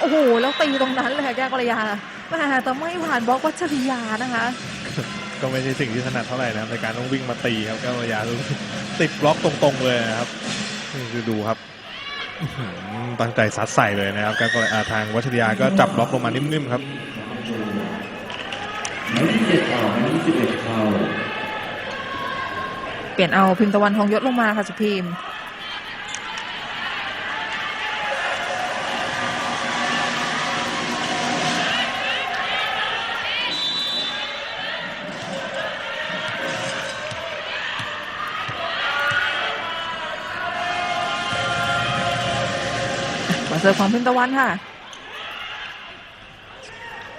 โอ้โหแล้วตีตรงนั้นเลยค่ะแก้วกรยาแม่แต่ไม่ผ่านบล็อกวัชริยานะคะก็ไม่ใช่สิ่งที่ถนัดเท่าไหร่นะครับในการต้องวิ่งมาตีครับแก้วระยาติดบล็อกตรงๆเลยนะครับนี่คือดูครับอื้อหือตั้งใจซัดใส่เลยนะครับแก้วก็อ่าทางวัชริยาก็จับบล็อกลงมานิ่มๆครับหมายที่เจ็ดออกหมายที่สิบเอ็ดเข้าเปลี่ยนเอาพิมพ์ตะวันทองยศลงมาค่ะสุพิมพ์ มาเสิร์ฟของพิมตะวันค่ะ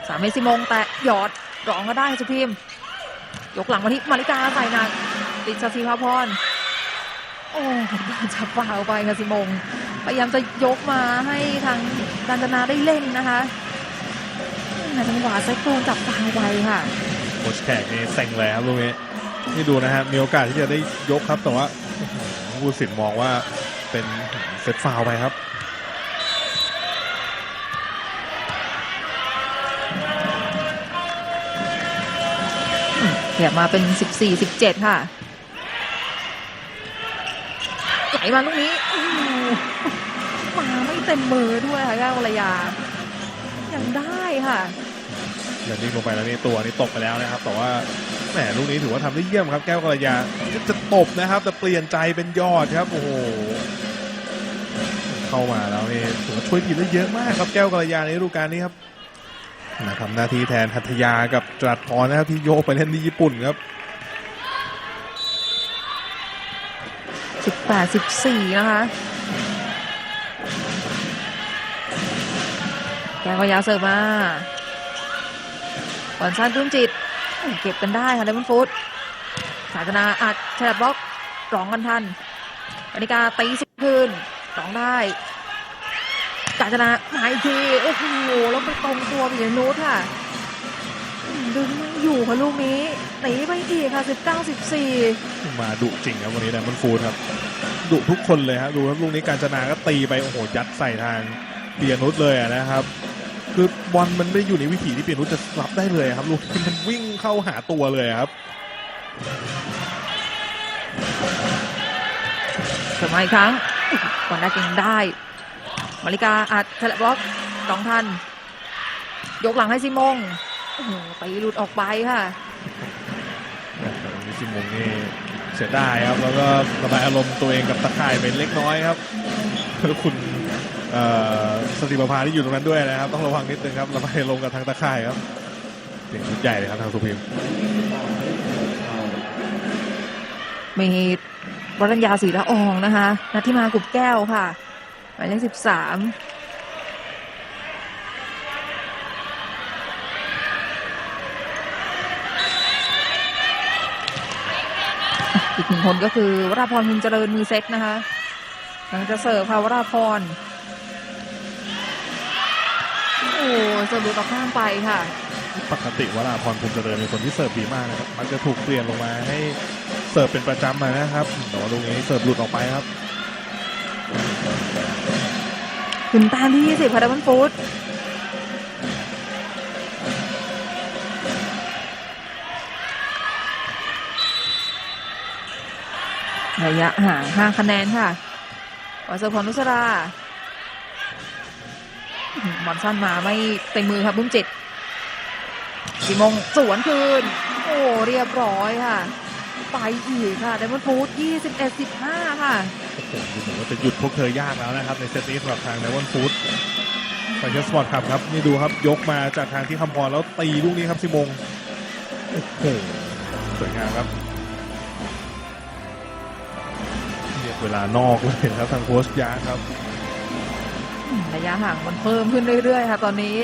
สามเมตรสิมงแต่หยอดรองก็ได้สุพิมยกหลังมาที่มาริกาใส่หนักติดชาซีพาพรโอ้โดนจับเปล่าไปค่ะสิมงพยายามจะยกมาให้ทางการจนาได้เล่นนะคะในจังหวะไซโครนจับฝ่าไปค่ะโคชแขกนี่เซ็งเลยครับลูกนี้นี่ดูนะฮะมีโอกาสที่จะได้ยกครับแต่ว่าผู้สินมองว่าเป็นเซตฟาวไปครับ ขียบมาเป็น 14 17 ค่ะไหลมาลูกนี้มาไม่เต็มมือด้วยค่ะแก้ววรยายังได้ค่ะเดินนิ่งลงไปแล้วนี่ตัวนี่ตกไปแล้วนะครับ แต่ว่าแหมลูกนี้ถือว่าทำได้เยี่ยมครับ แก้วกระยาจะตบนะครับ แต่เปลี่ยนใจเป็นยอดครับโอ้โหเข้ามาแล้วนี่ถือว่าช่วยทีมได้เยอะมากครับแก้วกระยาในฤดูกาลนี้ครับ มาทำหน้าที่แทนหัตยากับจรัสพรนะครับที่โยกไปเล่นที่ญี่ปุ่นครับ18 14นะคะแกวก็ยาวเสิร์ฟมาบอลสั้นรุ่นจิต เก็บกันได้ค่ะเดมอนฟูดสายธนาอัดแฉลบบล็อกร้องกันทันกนิกาตีสุดคืนร้องได้ กาญจนาหายอีกทีโอ้โหแล้วไปตรงตัวปียนุชค่ะอืมดึงไม่อยู่ค่ะลูกนี้ตีไปอีกค่ะ19 14มาดุจริงครับวันนี้ไดมอนฟูดครับดุทุกคนเลยครับดูครับลูกนี้การจนาก็ตีไปโอ้โหยัดใส่ทางเปียนุชเลยอะนะครับคือบอลมันไม่ได้อยู่ในวิถีที่เปียนุชจะรับได้เลยครับลูกนี้มันวิ่งเข้าหาตัวเลยครับเสริมมาอีกครั้งก่อนได้เก่งได้ มาริกาอัดแฉลบบล็อกสองทันยกหลังให้ซิมงโอ้โหตีหลุดออกไปค่ะนิชิมงนี่เสียดายครับ แล้วก็ระบายอารมณ์ตัวเองกับตะข่ายเป็นเล็กน้อยครับแล้วคุณเอ่อสติประภาที่อยู่ตรงนั้นด้วยนะครับ ต้องระวังนิดนึงครับระบายอารมณ์กับทางตะข่ายครับเสียงชุดใหญ่เลยครับทางสุพิมมีวรัญญาศรีละอองนะคะนัทธิมากุบแก้วค่ะหมายเลขสิบสามอีกหนึ่งคนก็คือวราพรพิมเจริญมือเซ็ตนะคะ หลังจะเสิร์ฟค่ะวราพร โอ้เสิร์ฟหลุดออกข้างไปค่ะ ปกติวราพรภูมิเจริญเป็นคนที่เสิร์ฟดีมากนะครับ มันจะถูกเปลี่ยนลงมาให้เสิร์ฟเป็นประจำมานะครับแต่ว่าลูกนี้เสิร์ฟหลุดออกไปครับ ถึงต้มที่20ค่ะดับเบิลฟูดระยะห่าง5คะแนนค่ะวาเซอร์พรนุสราหือบอลสั้นมาไม่เต็มมือครับบุ้มจิตสีมงสวนคืน โอ้ เรียบร้อยค่ะ ไปอีกค่ะดับเบิลฟูด21-15 ค่ะ โอ้โหดูเหมือนว่าจะหยุดพวกเธอยากแล้วนะครับ ในเซตนี้สำหรับทางไดวอนฟูดไปเชสปอร์ตครับครับ นี่ดูครับยกมาจากทางที่คำพรแล้วตีลูกนี้ครับซิมงโอ้โหสวยงามครับเรียกเวลานอกเลยครับทางโค้ชยาครับระยะห่างมันเพิ่มขึ้นเรื่อยๆ ค่ะ ตอนนี้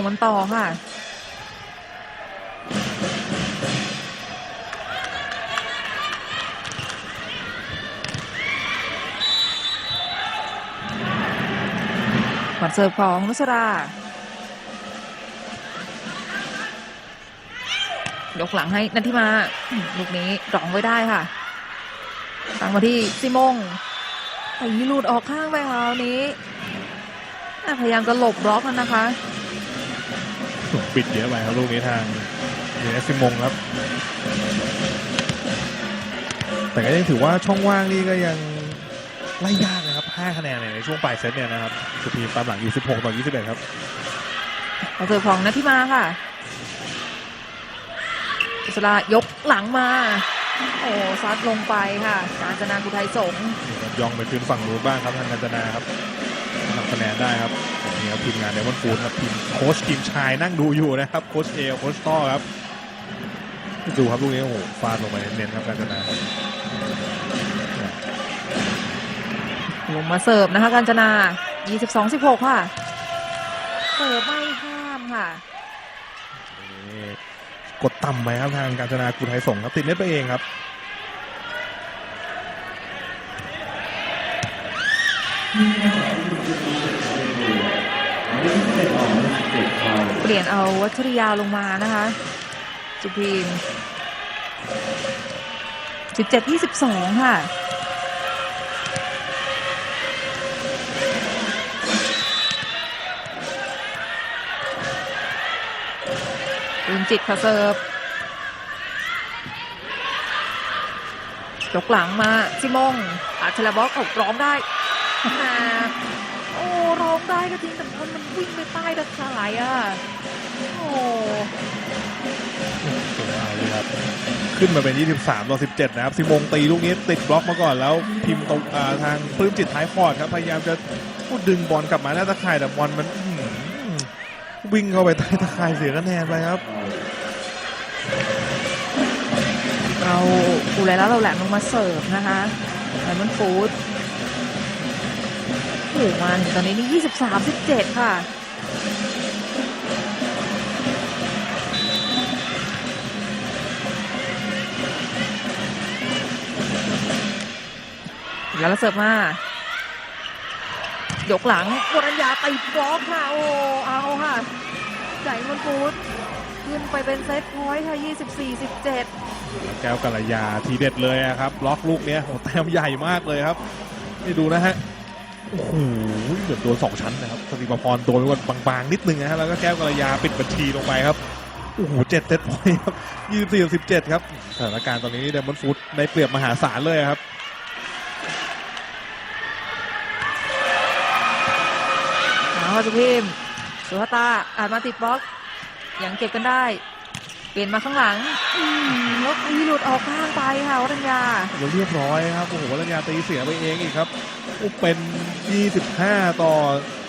มกันต่อค่ะ หมัดเสิร์ฟของนุสรายกหลังให้นันทิมา ลูกนี้รองไว้ได้ค่ะ ตั้งมาที่ซิมงแตีหลุดออกข้างไปค่ะนี้ พยายามจะหลบบล็อกมันนะคะ ปิดเยอะไปครับลูกนี้ทางเดนซิมงครับ แต่ก็ยังถือว่าช่องว่างนี่ก็ยังไล่ยากนะครับ 5 คะแนนเนี่ยในช่วงปลายเซตเนี่ยนะครับ สุพีมตามหลังอยู่ 16 ต่อ 21 ครับเอาเสิร์ฟของนัทธิมาค่ะอิสระยกหลังมา โอ้ซัดลงไปค่ะ การจนากุไทยสงฆ์นี่ครับย่องไปขึ้นฝั่งนู้นบ้างครับทางกัญจนาครับทำคะแนนได้ครับ นี่ครับทีมงานเดมอนฟูดครับทีมโค้ชทีมชายนั่งดูอยู่นะครับโค้ชเอโค้ชต้อครับดูครับลูกนี้โอ้โหฟาดลงไปเน้นๆครับกัญจนาครับลงมาเสิร์ฟนะคะการจนา 22-16 ค่ะ เสิร์ฟไม่ข้ามค่ะนี่กดต่ำไปครับทางการจนากุไทยส่งครับติดเน็ตไปเองครับหมายเลข21ออกหมายเลข17เข้า เปลี่ยนเอาวัชริยาลงมานะคะจุพีม17-22ค่ะปืนจิตค่ะเสิร์ฟยกหลังมาซิมงอาชลาบ็อกออกร้องได้ ได้ก็จริงแต่มันมันวิ่งไปใต้ตะข่ายอะ โอ้โอ้โหเอาเลยครับ ขึ้นมาเป็น 23ต่อ17 นะครับซิมงตีลูกนี้ติดบล็อกมาก่อนแล้วพิมพ์ตรงอ่าทางปลื้มจิตท้ายคอร์ดครับ พยายามจะพูดดึงบอลกลับมาหน้าตะข่ายแต่บอลมันอื้อหือวิ่งเข้าไปใต้ตะข่ายเสียคะแนนไปครับ เอาอูไรแล้วเราแหลมลงมาเสิร์ฟนะคะไดมอนฟูดโอ้โหมาถึงตอนนี้นี่23 17ค่ะแล้วเสิร์ฟมายกหลังวรัญญาตีบล็อกค่ะ โอ้เอาค่ะไดมอนฟูดขึ้นไปเป็นเซตพอยต์ค่ะ 24 17 แก้วกัลยาทีเด็ดเลยอะครับ ล็อกลูกเนี้ยโหแต้มใหญ่มากเลยครับ นี่ดูนะฮะ โอ้โหเหมือนโดนสองชั้นนะครับสติปพรโดนไปบางๆนิดนึงนะฮะแล้วก็แก้วกัลยาปิดบัญชีลงไปครับโอ้โหเจ็ดเซตพอยต์ครับยี่สิบสี่สิบเจ็ดครับสถานการณ์ตอนนี้เดมอนฟูดในเปรียบมหาศาลเลยครับเอาค่ะสุพิมสุภาตาอาจมาติดบล็อกยังเก็บกันได้ เปลี่ยนมาข้างหลังอืมแล้วตีหลุดออกข้างไปค่ะวัฒนยาแล้วเรียบร้อยครับโอ้โหวรัญญาตีเสียไปเองอีกครับโอ้ เป็น 25 ต่อ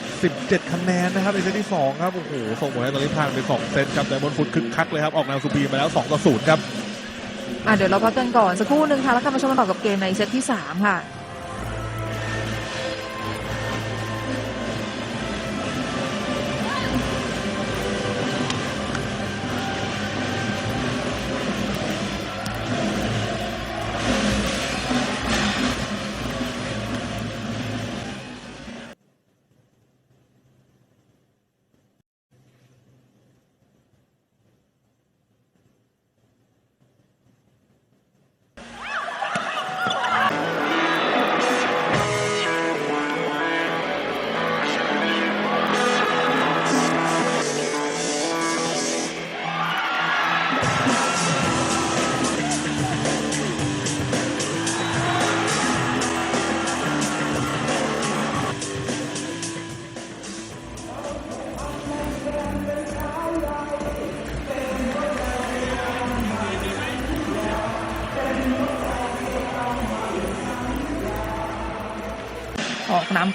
17 คะแนนนะครับในเซตที่ 2 ครับ โอ้โห ส่งผลให้ตอนนี้ผ่านไป 2 เซตครับ แต่บนฟุตคึกคักเลยครับ ออกแนวซูปีมาแล้ว 2 ต่อ 0 ครับ อะเดี๋ยวเราพักกันก่อนสักครู่หนึ่งค่ะ แล้วกลับมาชมกันต่อกับเกมในเซตที่ 3 ค่ะ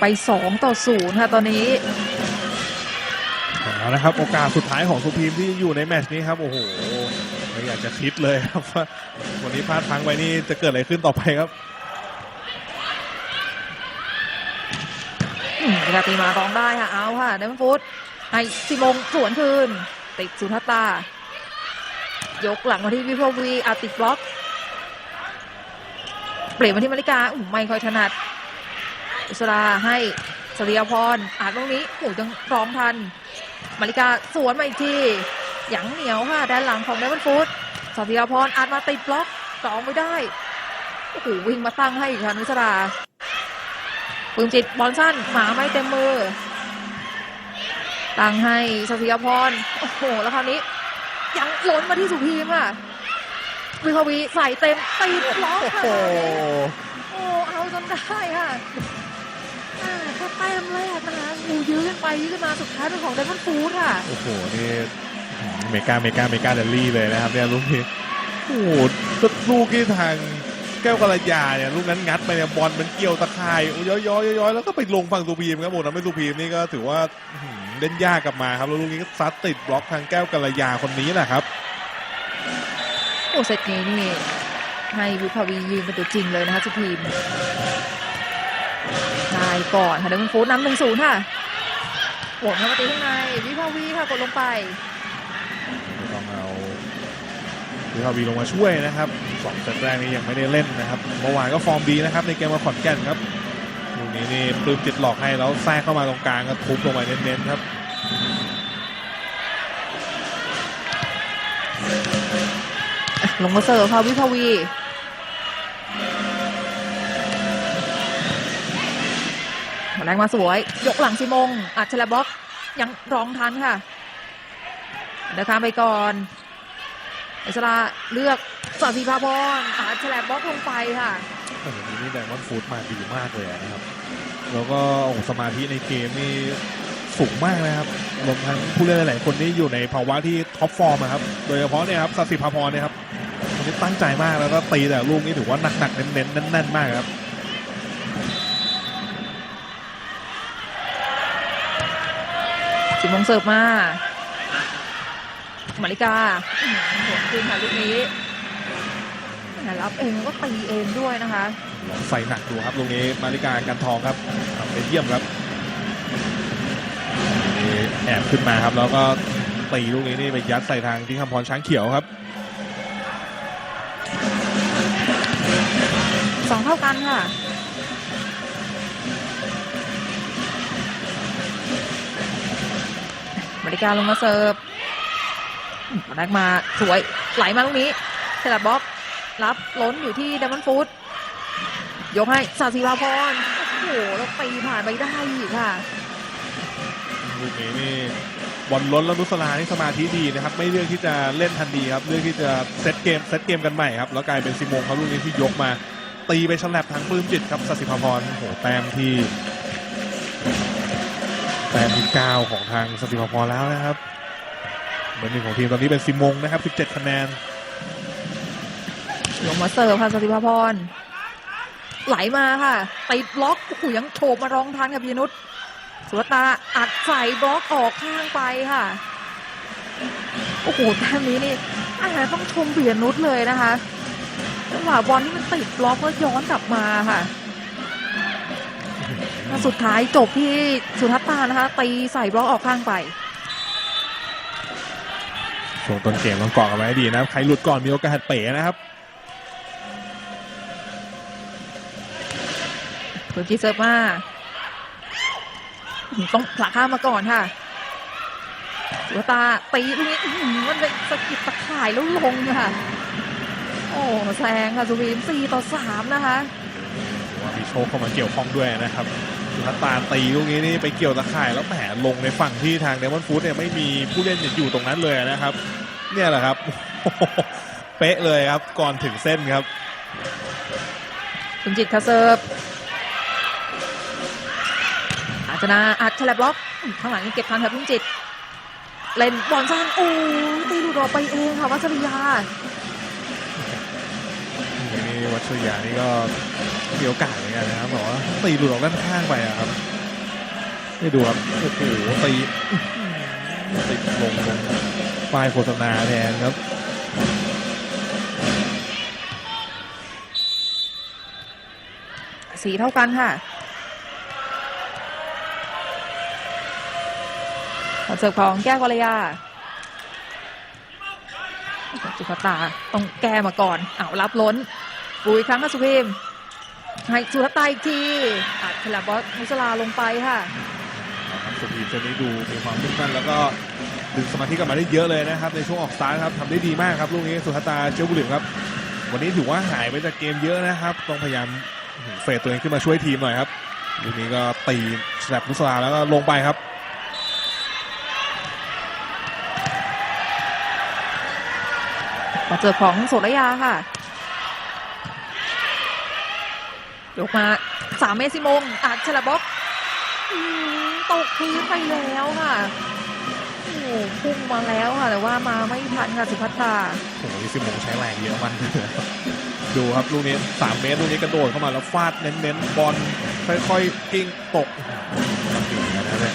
ไป 2 ต่อ0ค่ะตอนนี้เอาละครับ โอกาสสุดท้ายของสุพีมที่อยู่ในแมตช์นี้ครับ โอ้โหไม่อยากจะคิดเลยครับว่าวันนี้พลาดพลังไปนี่จะเกิดอะไรขึ้นต่อไปครับอืมเวลาตีมาร้องได้ค่ะ เอาค่ะไดมอนฟูดให้ซิมงสวนคืน ติดสุทัตตา ยกหลังมาที่วิภวีอาติดบล็อก เปลี่ยนมาที่มาริกาอุ้มไม่ค่อยถนัด อุสราให้สริยพรอาจตรงนี้โอ้โหยังร้องทัน มาริกาสวนมาอีกทีหยังเหนียวค่ะด้านหลังของเดวันฟูดสริยพรอาจมาติดบล็อกสองไม่ได้โอ้โหวิ่งมาตั้งให้อีกค่ะนุสราปืนจิตบอลสั้นหมาไม่เต็มมือ ตั้งให้สริยพรโอ้โหแล้วคราวนี้ ยังล้นมาที่สุพีมค่ะวิภาวีใส่เต็มตีบล็อกโอ้ค่ะโหโอ้เอาจนได้ค่ะอ่าแค่แต้มแรกนะคะงูยื้อกันไปยื้อกันมาสุดท้ายเป็นของเดนมันฟูดค่ะ โอ้โหนี่เมกาเมกาเมกาเดลลี่เลยนะครับเนี่ยลูกนี้โอ้โหลูกที่ทางแก้วกระยาเนี่ยลูกนั้นงัดไปเนี่ยบอลมันเกี่ยวตะข่ายย้อยย้อยย้อยแล้วก็ไปลงฝั่งสุพีมครับผมทำให้สุพีมนี่ก็ถือว่าเล่นยากกลับมาครับแล้วลูกนี้ก็ซัดติดบล็อกทางแก้วกระยาคนนี้แหละครับโอ้เซตนี้นี่ให้วิภาวียืนเป็นตัวจริงเลยนะคะสุพีม ก่อนค่ะเดนมันฟูดนำหนึ่งศูนย์ค่ะโหวตเข้ามาตีข้างในวิภาวีค่ะกดลงไปต้องเอาวิภาวีลงมาช่วยนะครับสองเซตแรกนี้ยังไม่ได้เล่นนะครับเมื่อวานก็ฟอร์มดีนะครับในเกมมาขอนแก่นครับลูกนี้นี่ปลื้มจิตหลอกให้แล้วแทรกเข้ามาตรงกลางก็ทุบลงไปเน้นๆครับลงมาเสิร์ฟค่ะวิภาวี แรงมาสวย ยกหลังซิมง อัดชลบล็อกยังร้องทันค่ะเดินข้ามไปก่อนอิสระเลือกสอดสีพาพรอัดชลบล็อกลงไปค่ะแต่วันนี้นี่ไดมอนด์ฟูดมาดีมากเลยนะครับ แล้วก็อ้โหสมาธิในเกมนี่สูงมากนะครับรวมทั้งผู้เล่นหลายๆคนที่อยู่ในภาวะที่ท็อปฟอร์มครับ โดยเฉพาะเนี่ยครับสัสิภาพรเนี่ยครับคนนี้ตั้งใจมากแล้วก็ตีแต่ลูกนี่ถือว่าหนักๆเน้นๆแน่นๆมากครับ สิมงเสิร์ฟมามาริกาอื้อหือสวนคืนค่ะลูกนี้แหม่รับเองแล้วก็ตีเองด้วยนะคะลองใส่หนักดูครับลูกนี้มาริกากันทองครับทำไปเยี่ยมครับนี่แอบขึ้นมาครับแล้วก็ตีลูกนี้นี่ไปยัดใส่ทางที่คำพรช้างเขียวครับสองเท่ากันค่ะ ริการลงมาเสิร์ฟมาแรกมาสวยไหลมาลูกนี้เซลับบล็อก รับล้นอยู่ที่เดมอนฟูดยกให้สาสีวาพรโอ้โหแล้วตีผ่านไปได้อีกค่ะลูกนี้นี่บอลล้นแล้วนุสลานี่สมาธิดีนะครับ ไม่เลือกที่จะเล่นทันทีครับเลือกที่จะเซตเกมเซตเกมกันใหม่ครับ แล้วกลายเป็นซิโมงเขาลูกนี้ที่ยกมา ตีไปฉลับทางปลื้มจิตครับสสิภพรโอ้โหแต้มที่ แต้มที่ 9 ของทางสสิภพรแล้วนะครับเบอร์หนึ่งของทีมตอนนี้เป็นซิโมงนะครับ 17 คะแนน ลงมาเสิร์ฟค่ะสติภาพรไหลมาค่ะติดบล็อกโอ้โหยังโฉบมารองทันกับพีนุชสุรตาอัดใส่บล็อกออกข้างไปค่ะโอ้โหแต้มนี้นี่อาจจะต้องชมเบียนุชเลยนะคะจังหวะบอลที่มันติดบล็อกแล้วย้อนกลับมาค่ะ สุดท้ายจบที่สุทัศตานะคะตีใส่บล็อกออกข้างไปช่วงต้นเกมต้องเกาะกันไว้ให้ดีนะครับ ใครหลุดก่อนมีโอกาสเป๋นะครับเพิ่มกีเซิร์ฟมาต้องผลักข้ามมาก่อนค่ะสุวตาตีลูกนี้อื้อหือมันเป็นสะกิดตะข่ายแล้วลงค่ะโอ้แซงค่ะสุวีมสี่ต่อสามนะคะว่ามีโชคเข้ามาเกี่ยวข้องด้วยนะครับ สุทัศตาตีลูกนี้นี่ไปเกี่ยวตะข่ายแล้วแหมลงในฝั่งที่ทางเดมอนฟูดเนี่ยไม่มีผู้เล่นอยู่ตรงนั้นเลยนะครับ เนี่ยแหละครับ เป๊ะเลยครับ ก่อนถึงเส้นครับคุณจิตคาเซิร์ฟอาจนาอัดฉลับล็อกข้างหลังยังเก็บทันค่ะพุ่งจิต เล่นบอลสั้นโอ้ยตีหลุดออกไปเองค่ะวัชริยานี่วัชรยานี่ก็ มีโอกาสเหมือนกันนะครับบอกว่าตีหลุดออกด้านข้างไปอะครับนี่ดูครับโอ้โหตีติดลงลงป้ายโฆษณาแทนครับสีเท่ากันค่ะขอเสิร์ฟของแก้วกรยาจุกตาต้องแก้มาก่อน เอารับล้นปูอีกครั้งค่ะสุพีม ให้สุรัตตาอีกทีอัดฉลับบอสมุสลาลงไปค่ะครับสุพีมเจนี้ดูมีความมุ่งมั่นแล้วก็ดึงสมาธิกลับมาได้เยอะเลยนะครับ ในช่วงออกสตาร์ทครับทำได้ดีมากครับลูกนี้สุทัตตาเจ้าบุหรี่ครับ วันนี้ถือว่าหายไปจากเกมเยอะนะครับ ต้องพยายามเฟดตัวเองขึ้นมาช่วยทีมหน่อยครับลูกนี้ก็ตีสแลบนุสลาแล้วก็ลงไปครับมาเจอของโสระยาค่ะ ยกมาสามเมตรสิมงอัดฉลับบ็อกอืมตกพื้นไปแล้วค่ะโอ้โหพุ่งมาแล้วค่ะ แต่ว่ามาไม่ทันค่ะสุภัตตาโอ้โหนี่ซิมงใช้แรงเยอะมากเลยครับดูครับลูกนี้3เมตรลูกนี้กระโดดเข้ามาแล้วฟาดเน้นๆบอลค่อยๆกิ้งตกทำถึงนะเนี่ย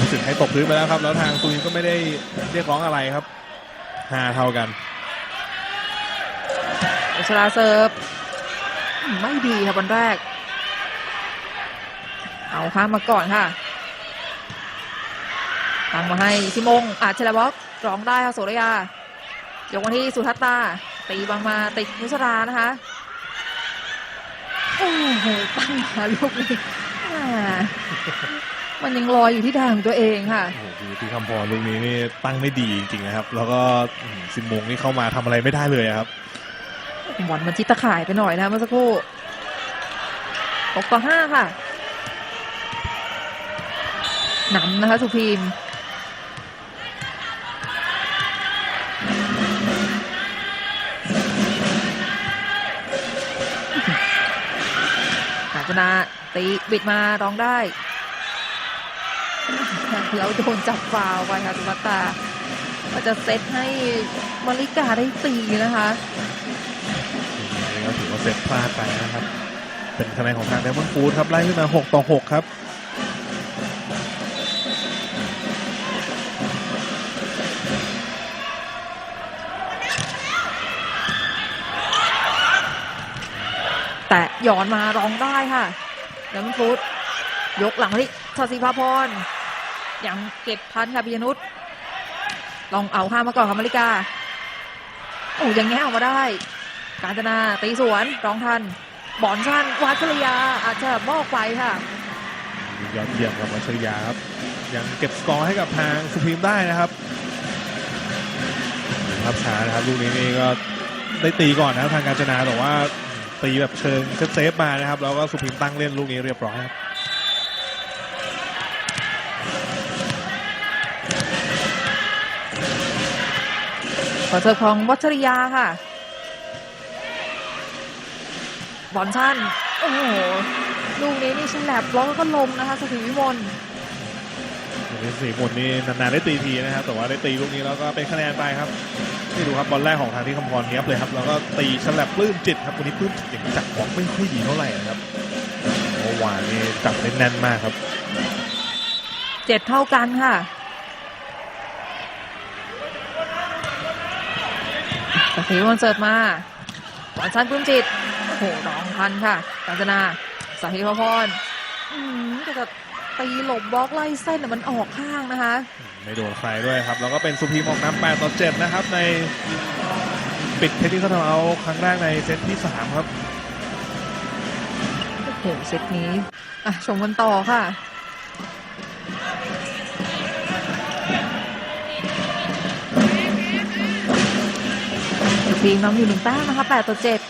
รู้สึกให้ตกพื้นไปแล้วครับ แล้วทางซูนก็ไม่ได้เรียกร้องอะไรครับหาเท่ากันอุชราเซิร์ฟอืม ไม่ดีค่ะบอลแรก เอาข้ามมาก่อนค่ะตั้งมาให้ซิมงอาชลบ็อกร้องได้ค่ะโสระยายกมาที่สุทัตตา ตีบางมาติดนุสรานะคะ โอ้โหตั้งมาลูกนี้อ่ามันยังลอยอยู่ที่ทางตัวเองค่ะ โอ้โหที่คำพรลูกนี้นี่ตั้งไม่ดีจริงๆนะครับ แล้วก็อืมซิมงนี่เข้ามาทำอะไรไม่ได้เลยครับ บอลมันจิตตะข่ายไปหน่อยนะเมื่อสักครู่หกต่อห้าค่ะนำนะคะ สุพีมกาญจนาตีบิดมาร้องได้ แล้วโดนจับฟาวไปค่ะสุภัตตาก็จะเซตให้มาริกาได้ตีนะคะ นี่ก็ถือว่าเซตพลาดไปนะครับ เป็นคะแนนของทางเดมอนฟูดครับไล่ขึ้นมา 6 ต่อ 6 ครับแต่ย้อนมาร้องได้ค่ะเดมอนฟูดยกหลังที่สศิภาพรยังเก็บทันค่ะปิยนุชลองเอาข้ามมาก่อนค่ะมาริกาโอ้ยังแง่ออกมาได้ กาญจนาตีสวนร้องทันบอลสั้นวัชรยาอาจจะมอกไปค่ะ ยอดเยี่ยมครับวัชริยาครับ ยังเก็บสกอร์ให้กับทางสุพรีมได้นะครับภาพช้านะครับลูกนี้นี่ก็ได้ตีก่อนนะครับทางการจนาแต่ว่าตีแบบเชิงเซฟๆมานะครับแล้วก็สุพรีมตั้งเล่นลูกนี้เรียบร้อยครับขอเสิร์ฟของวัชริยาค่ะ บอลสั้นโอ้โหลูกนี้นี่ฉลับล็อกแล้วก็ลงนะคะสถิวิมลลูกนี้สี่คนนี่นานๆได้ตีทีนะครับแต่ว่าได้ตีลูกนี้แล้วก็เป็นคะแนนไปครับนี่ดูครับบอลแรกของทางที่คำพรเนี้ยบเลยครับแล้วก็ตีฉลับปลื้มจิตครับวันนี้ปลื้มจิตอย่างจักบล็อกไม่ค่อยดีเท่าไหร่นะครับเมื่อวานนี่จับได้แน่นมากครับเจ็ดเท่ากันค่ะสถิวิมลเสิร์ฟมาบอลสั้นปลื้มจิต โอ้โหร้องทันค่ะกาญจนาสถิพพรอืมแต่จะตีหลบบล็อกไล่เส้นแต่มันออกข้างนะคะ ไม่โดนใครด้วยครับ แล้วก็เป็นสุพีมออกน้ำ8ต่อ7นะครับ ในปิดเทคนิคเขาทำเอาครั้งแรกในเซตที่3ครับโอ้โหเซตนี้อะชมกันต่อค่ะทีมน้ำอยู่หนึ่งแต้มนะคะแปดต่อเจ็ด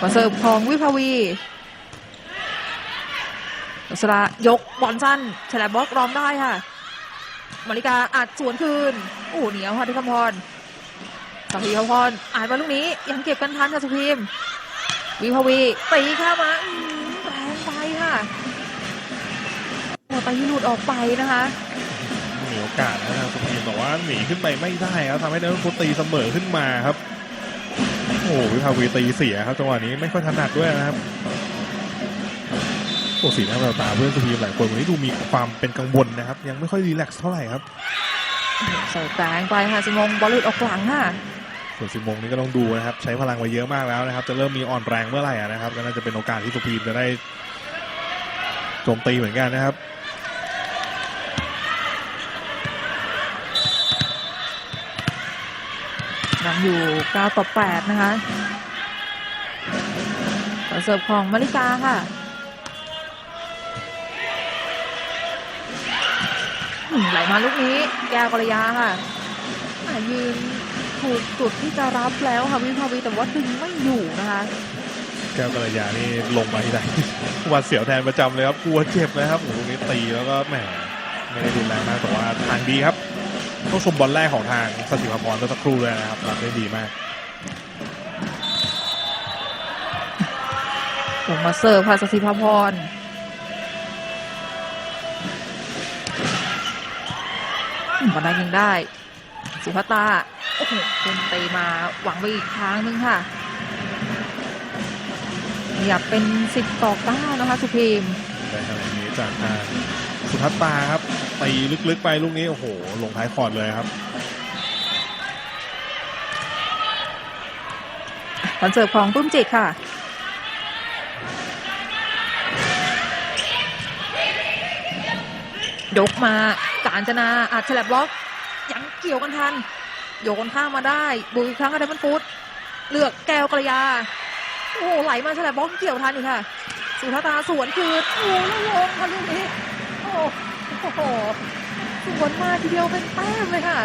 มาเสิร์ฟของวิภาวีอัสรายกบอลสั้นแฉลบล็อกรอมได้ค่ะมาริกาอัดสวนคืนโอ้เหนียวค่ะที่คำพรสพีคำพรอ่านมาลูกนี้ยังเก็บกันทันค่ะสุพีมวิภาวีตีเข้ามาแรงไปค่ะโอ้ตีหลุดออกไปนะคะมีโอกาสนะครับสุพีมแต่ว่าหนีขึ้นไปไม่ได้ครับทำให้เดนฟุตีเสมอขึ้นมาครับ อ้โหวิภาวีตีเสียครับจังหวะนี้ไม่ค่อยถนัดด้วยนะครับโอ้สีหน้าแววตาเพื่อนสุพีมหลายคนวันนี้ดูมีความเป็นกังวลนะครับ ยังไม่ค่อยรีแลกซ์เท่าไหร่ครับใส่แสงไปค่ะสิมงบอลหลุดออกหลังค่ะส่วนซิมงนี่ก็ต้องดูนะครับ ใช้พลังไปเยอะมากแล้วนะครับ จะเริ่มมีอ่อนแรงเมื่อไหร่อะนะครับก็น่าจะเป็นโอกาสที่สุพีมจะได้โจมตีเหมือนกันนะครับ นำอยู่ 9 ต่อ 8 นะคะขอเสิร์ฟของมาริกาค่ะไหลมาลูกนี้แก้วกรยาค่ะยืนถูกจุดที่จะรับแล้วค่ะวิภาวีแต่ว่าดึงไม่อยู่นะคะแก้วกัลยานี่ลงมาที่ไหนวาดเสียวแทนประจำเลยครับกลัวเจ็บนะครับโอ้โหตรงนี้ตีแล้วก็แหมไม่ได้รุนแรงมากแต่ว่าทางดีครับ ต้องชมบอลแรกของทางสติภพรเมื่อสักครู่เลยนะครับรับได้ดีมากลงมาเสิร์ฟค่ะสศิภาพรอืมบอลได้ยังได้ สุภาตาโอ้โหเป็นเตะมาหวังไปอีกทางนึงค่ะอยากเป็นสิบต่อเก้านะคะ สุพีมได้ขนาดนี้จากทางสุทัศตาครับ ตีลึกๆไปลูกนี้ โอ้โห ลงท้ายคอร์ดเลยครับคอนเสิร์ตของปลื้มจิตค่ะ ยกมาการจนาอาจฉลับล็อก ยังเกี่ยวกันทัน โยนข้ามมาได้ บุยครั้งกับไดมันฟูดเลือกแก้วกระยา โอ้โหไหลมาฉลับบล็อกเกี่ยวทันอีกค่ะ สุธาตาสวนคืนโอ้โหแล้วลงค่ะลูกนี้โอ้ โหสวนมาทีเดียวเป็นแต้มเลยค่ะ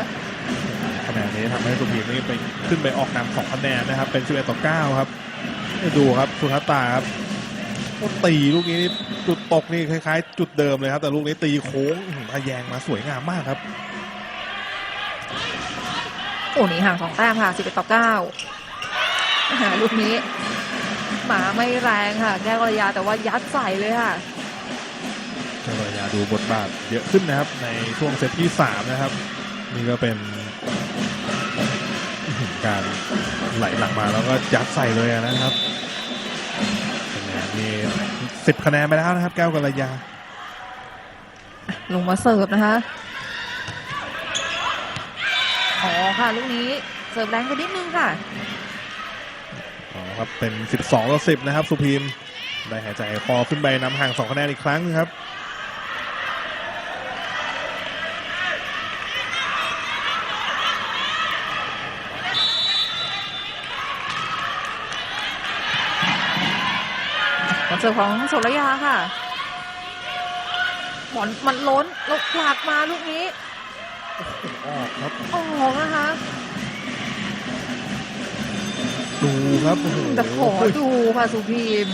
คะแนนนี้ทำให้สุพีมนี่ไปขึ้นไปออกนำสองคะแนนนะครับ เป็น 11 ต่อ 9 ครับให้ดูครับสุทัศตาครับโอ้ตีลูกนี้นี่จุดตกนี่คล้ายๆ จุดเดิมเลยครับ แต่ลูกนี้ตีโค้งอื้อหือทะแยงมาสวยงามมากครับโอ้หนีห่างสองแต้มค่ะ 11 ต่อ9อ่าลูกนี้ หมาไม่แรงค่ะ แก้วกระยาแต่ว่ายัดใส่เลยค่ะเจ้าภรรยา ดูบทบาทเยอะขึ้นนะครับ ในช่วงเซตที่3นะครับ นี่ก็เป็นอื้อหือการไหลหลังมาแล้วก็ยัดใส่เลยนะครับคะแนนนี่สิบคะแนนไปแล้วนะครับ แก้วกัลยา ลงมาเสิร์ฟนะคะอ๋อค่ะลูกนี้เสิร์ฟแรงไปนิดนึงค่ะอ๋อครับเป็น 12ต่อ10 นะครับ สุพีม ได้หายใจคอขึ้นไปนำห่าง 2 คะแนนอีกครั้งครับ เสิร์ฟของโสระยาค่ะบอลมันล้นแล้วผลักมาลูกนี้ออกครับออกนะคะดูครับโอ้โห แต่ขอดูค่ะสุพีม